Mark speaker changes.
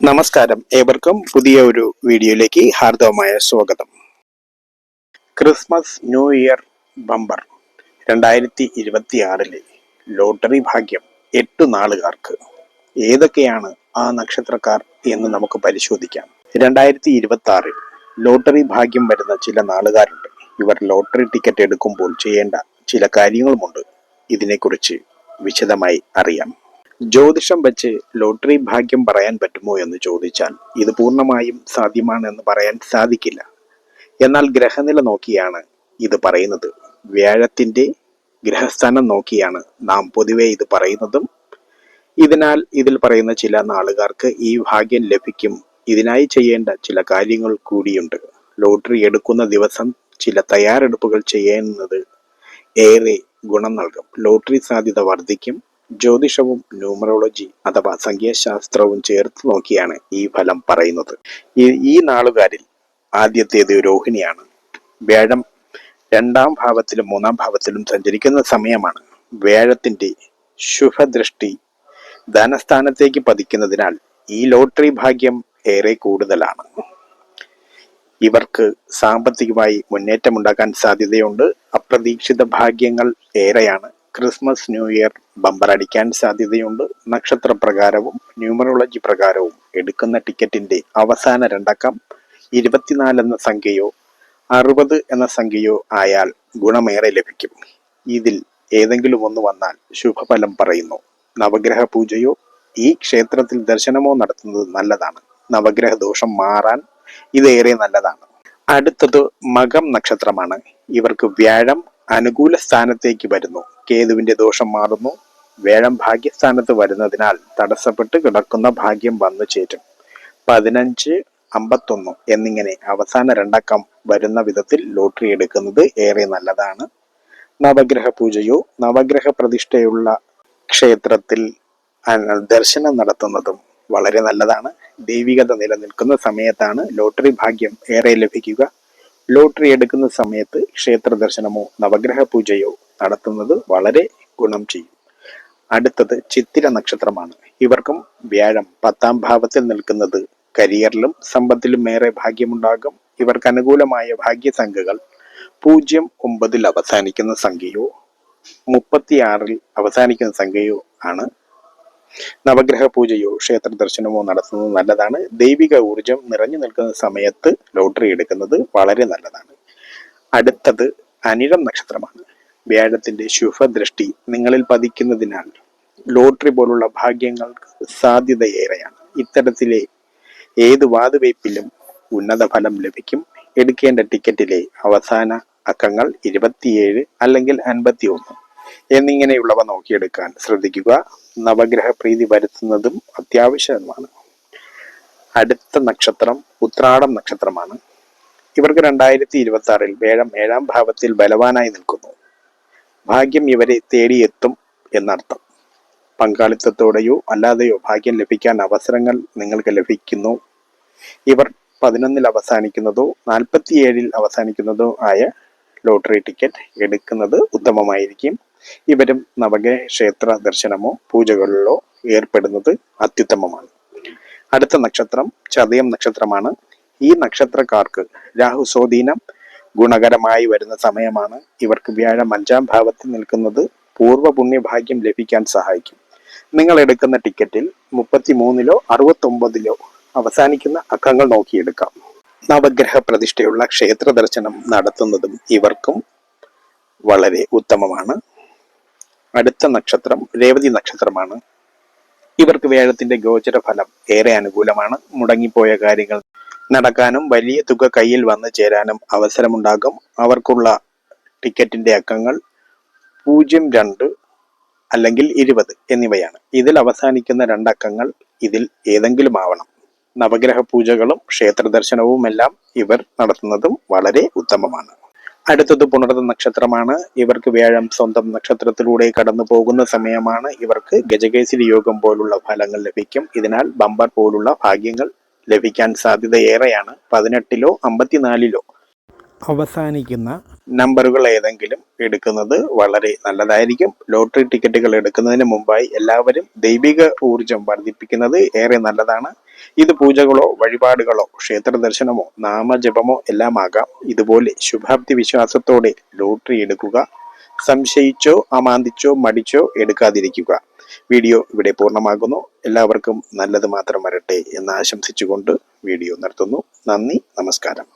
Speaker 1: നമസ്കാരം. ഏവർക്കും പുതിയ ഒരു വീഡിയോയിലേക്ക് ഹാർദവമായ സ്വാഗതം. ക്രിസ്മസ് ന്യൂ ഇയർ ബമ്പർ രണ്ടായിരത്തി ഇരുപത്തി ആറിലെ ലോട്ടറി ഭാഗ്യം എട്ട് നാളുകാർക്ക്. ഏതൊക്കെയാണ് ആ നക്ഷത്രക്കാർ എന്ന് നമുക്ക് പരിശോധിക്കാം. രണ്ടായിരത്തി ഇരുപത്തി ആറിൽ ലോട്ടറി ഭാഗ്യം വരുന്ന ചില നാളുകാരുണ്ട്. ഇവർ ലോട്ടറി ടിക്കറ്റ് എടുക്കുമ്പോൾ ചെയ്യേണ്ട ചില കാര്യങ്ങളുമുണ്ട്. ഇതിനെക്കുറിച്ച് വിശദമായി അറിയാം. ജ്യോതിഷം വെച്ച് ലോട്ടറി ഭാഗ്യം പറയാൻ പറ്റുമോ എന്ന് ചോദിച്ചാൽ ഇത് പൂർണമായും സാധ്യമാണെന്ന് പറയാൻ സാധിക്കില്ല. എന്നാൽ ഗ്രഹനില നോക്കിയാണ് ഇത് പറയുന്നത്. വ്യാഴത്തിന്റെ ഗ്രഹസ്ഥാനം നോക്കിയാണ് നാം പൊതുവെ ഇത് പറയുന്നതും. ഇതിനാൽ ഇതിൽ പറയുന്ന ചില നാളുകാർക്ക് ഈ ഭാഗ്യം ലഭിക്കും. ഇതിനായി ചെയ്യേണ്ട ചില കാര്യങ്ങൾ കൂടിയുണ്ട്. ലോട്ടറി എടുക്കുന്ന ദിവസം ചില തയ്യാറെടുപ്പുകൾ ചെയ്യുന്നത് ഏറെ ഗുണം നൽകും. ലോട്ടറി സാധ്യത വർദ്ധിക്കും. ജ്യോതിഷവും ന്യൂമറോളജി അഥവാ സംഖ്യാശാസ്ത്രവും ചേർത്ത് നോക്കിയാണ് ഈ ഫലം പറയുന്നത്. ഈ നാളുകാരിൽ ആദ്യത്തേത് രോഹിണിയാണ്. വ്യാഴം രണ്ടാം ഭാവത്തിലും മൂന്നാം ഭാവത്തിലും സഞ്ചരിക്കുന്ന സമയമാണ്. വ്യാഴത്തിന്റെ ശുഭദൃഷ്ടി ധനസ്ഥാനത്തേക്ക് പതിക്കുന്നതിനാൽ ഈ ലോട്ടറി ഭാഗ്യം ഏറെ കൂടുതലാണ്. ഇവർക്ക് സാമ്പത്തികമായി മുന്നേറ്റമുണ്ടാക്കാൻ സാധ്യതയുണ്ട്. അപ്രതീക്ഷിത ഭാഗ്യങ്ങൾ ഏറെയാണ്. ക്രിസ്മസ് ന്യൂ ഇയർ ബമ്പർ അടിക്കാൻ സാധ്യതയുണ്ട്. നക്ഷത്രപ്രകാരവും ന്യൂമറോളജി പ്രകാരവും എടുക്കുന്ന ടിക്കറ്റിന്റെ അവസാന രണ്ടക്കം ഇരുപത്തിനാല് എന്ന സംഖ്യയോ അറുപത് എന്ന സംഖ്യയോ ആയാൽ ഗുണമേറെ ലഭിക്കും. ഇതിൽ ഏതെങ്കിലും ഒന്ന് വന്നാൽ ശുഭഫലം പറയുന്നു. നവഗ്രഹ പൂജയോ ഈ ക്ഷേത്രത്തിൽ ദർശനമോ നടത്തുന്നത് നല്ലതാണ്. നവഗ്രഹ ദോഷം മാറാൻ ഇതേറെ നല്ലതാണ്. അടുത്തത് മകം നക്ഷത്രമാണ്. ഇവർക്ക് വ്യാഴം അനുകൂല സ്ഥാനത്തേക്ക് വരുന്നു. കേതുവിന്റെ ദോഷം മാറുന്നു. വേഴം ഭാഗ്യസ്ഥാനത്ത് വരുന്നതിനാൽ തടസ്സപ്പെട്ട് കിടക്കുന്ന ഭാഗ്യം വന്നു ചേരും. പതിനഞ്ച് അമ്പത്തൊന്ന് എന്നിങ്ങനെ അവസാന രണ്ടക്കം വരുന്ന വിധത്തിൽ ലോട്ടറി എടുക്കുന്നത് ഏറെ നല്ലതാണ്. നവഗ്രഹ പൂജയോ നവഗ്രഹ പ്രതിഷ്ഠയുള്ള ക്ഷേത്രത്തിൽ ദർശനം നടത്തുന്നതും വളരെ നല്ലതാണ്. ദൈവികത നിലനിൽക്കുന്ന സമയത്താണ് ലോട്ടറി ഭാഗ്യം ഏറെ ലഭിക്കുക. ലോട്ടറി എടുക്കുന്ന സമയത്ത് ക്ഷേത്ര ദർശനമോ നവഗ്രഹ പൂജയോ നടത്തുന്നത് വളരെ ഗുണം ചെയ്യും. അടുത്തത് ചിത്തിര നക്ഷത്രമാണ്. ഇവർക്കും വ്യാഴം പത്താം ഭാവത്തിൽ നിൽക്കുന്നത് കരിയറിലും സമ്പത്തിലും ഏറെ ഭാഗ്യമുണ്ടാകും. ഇവർക്ക് അനുകൂലമായ ഭാഗ്യസംഖ്യകൾ പൂജ്യം ഒമ്പതിൽ അവസാനിക്കുന്ന സംഖ്യയോ മുപ്പത്തിയാറിൽ അവസാനിക്കുന്ന സംഖ്യയോ ആണ്. നവഗ്രഹ പൂജയോ ക്ഷേത്ര ദർശനമോ നടത്തുന്നത് നല്ലതാണ്. ദൈവിക ഊർജം നിറഞ്ഞു നിൽക്കുന്ന സമയത്ത് ലോട്ടറി എടുക്കുന്നത് വളരെ നല്ലതാണ്. അടുത്തത് അനിഴം നക്ഷത്രമാണ്. വ്യാഴത്തിന്റെ ശുഭദൃഷ്ടി നിങ്ങളിൽ പതിക്കുന്നതിനാൽ ലോട്ടറി പോലുള്ള ഭാഗ്യങ്ങൾക്ക് സാധ്യതയേറെയാണ്. ഇത്തരത്തിലെ ഏത് വാതുവയ്പിലും ഉന്നത ഫലം ലഭിക്കും. എടുക്കേണ്ട ടിക്കറ്റിലെ അവസാന അക്കങ്ങൾ ഇരുപത്തിയേഴ് അല്ലെങ്കിൽ അൻപത്തി ഒന്ന് എന്നിങ്ങനെയുള്ളവ നോക്കിയെടുക്കാൻ ശ്രദ്ധിക്കുക. നവഗ്രഹ പ്രീതി വരുത്തുന്നതും അത്യാവശ്യമാണ്. അടുത്ത നക്ഷത്രം ഉത്രാടം നക്ഷത്രമാണ്. ഇവർക്ക് രണ്ടായിരത്തി ഇരുപത്തി ആറിൽ വേഴം ഏഴാം ഭാവത്തിൽ ബലവാനായി നിൽക്കുന്നു. ഭാഗ്യം ഇവരെ തേടിയെത്തും എന്നർത്ഥം. പങ്കാളിത്തത്തോടെയോ അല്ലാതെയോ ഭാഗ്യം ലഭിക്കാൻ അവസരങ്ങൾ നിങ്ങൾക്ക് ലഭിക്കുന്നു. ഇവർ പതിനൊന്നിൽ അവസാനിക്കുന്നതോ നാൽപ്പത്തിയേഴിൽ അവസാനിക്കുന്നതോ ആയ ലോട്ടറി ടിക്കറ്റ് എടുക്കുന്നത് ഉത്തമമായിരിക്കും. ഇവരും നവഗ്രഹ ക്ഷേത്ര ദർശനമോ പൂജകളിലോ ഏർപ്പെടുന്നത് അത്യുത്തമമാണ്. അടുത്ത നക്ഷത്രം ചതയം നക്ഷത്രമാണ്. ഈ നക്ഷത്രക്കാർക്ക് രാഹു സ്വാധീനം ഗുണകരമായി വരുന്ന സമയമാണ് ഇവർക്ക് വ്യാഴം അഞ്ചാം ഭാവത്തിൽ നിൽക്കുന്നത് പൂർവ പുണ്യഭാഗ്യം ലഭിക്കാൻ സഹായിക്കും. നിങ്ങൾ എടുക്കുന്ന ടിക്കറ്റിൽ മുപ്പത്തി മൂന്നിലോ അറുപത്തി ഒമ്പതിലോ അവസാനിക്കുന്ന അക്കങ്ങൾ നോക്കിയെടുക്കാം. നവഗ്രഹ പ്രതിഷ്ഠയുള്ള ക്ഷേത്ര ദർശനം നടത്തുന്നതും ഇവർക്കും വളരെ ഉത്തമമാണ്. അടുത്ത നക്ഷത്രം രേവതി നക്ഷത്രമാണ്. ഇവർക്ക് വേഴത്തിന്റെ ഗോചര ഫലം ഏറെ അനുകൂലമാണ്. മുടങ്ങിപ്പോയ കാര്യങ്ങൾ നടക്കാനും വലിയ തുക കയ്യിൽ വന്നു ചേരാനും അവസരമുണ്ടാകും. അവർക്കുള്ള ടിക്കറ്റിന്റെ അക്കങ്ങൾ പൂജ്യം രണ്ട് അല്ലെങ്കിൽ ഇരുപത് എന്നിവയാണ്. ഇതിൽ അവസാനിക്കുന്ന രണ്ടക്കങ്ങൾ ഇതിൽ ഏതെങ്കിലും ആവണം നവഗ്രഹ പൂജകളും ക്ഷേത്ര ദർശനവും എല്ലാം ഇവർ നടത്തുന്നതും വളരെ ഉത്തമമാണ്. അടുത്തത് പുണർത നക്ഷത്രമാണ്. ഇവർക്ക് വ്യാഴം സ്വന്തം നക്ഷത്രത്തിലൂടെ കടന്നു പോകുന്ന സമയമാണ് ഇവർക്ക് ഗജകേസരി യോഗം പോലുള്ള ഫലങ്ങൾ ലഭിക്കും. ഇതിനാൽ ബമ്പർ പോലുള്ള ഭാഗ്യങ്ങൾ ലഭിക്കാൻ സാധ്യത ഏറെയാണ് പതിനെട്ടിലോ അമ്പത്തിനാലിലോ അവസാനിക്കുന്ന നമ്പറുകൾ ഏതെങ്കിലും എടുക്കുന്നത് വളരെ നല്ലതായിരിക്കും. ലോട്ടറി ടിക്കറ്റുകൾ എടുക്കുന്നതിന് മുമ്പായി എല്ലാവരും ദൈവിക ഊർജം വർദ്ധിപ്പിക്കുന്നത് ഏറെ നല്ലതാണ്. ഇത് പൂജകളോ വഴിപാടുകളോ ക്ഷേത്ര ദർശനമോ നാമജപമോ എല്ലാം ആകാം ഇതുപോലെ ശുഭാപ്തി വിശ്വാസത്തോടെ ലോട്ടറി എടുക്കുക സംശയിച്ചോ അമാന്തിച്ചോ മടിച്ചോ എടുക്കാതിരിക്കുക. വീഡിയോ ഇവിടെ പൂർണമാകുന്നു. എല്ലാവർക്കും നല്ലത് മാത്രം വരട്ടെ എന്ന് ആശംസിച്ചുകൊണ്ട് വീഡിയോ നിർത്തുന്നു. നന്ദി നമസ്കാരം.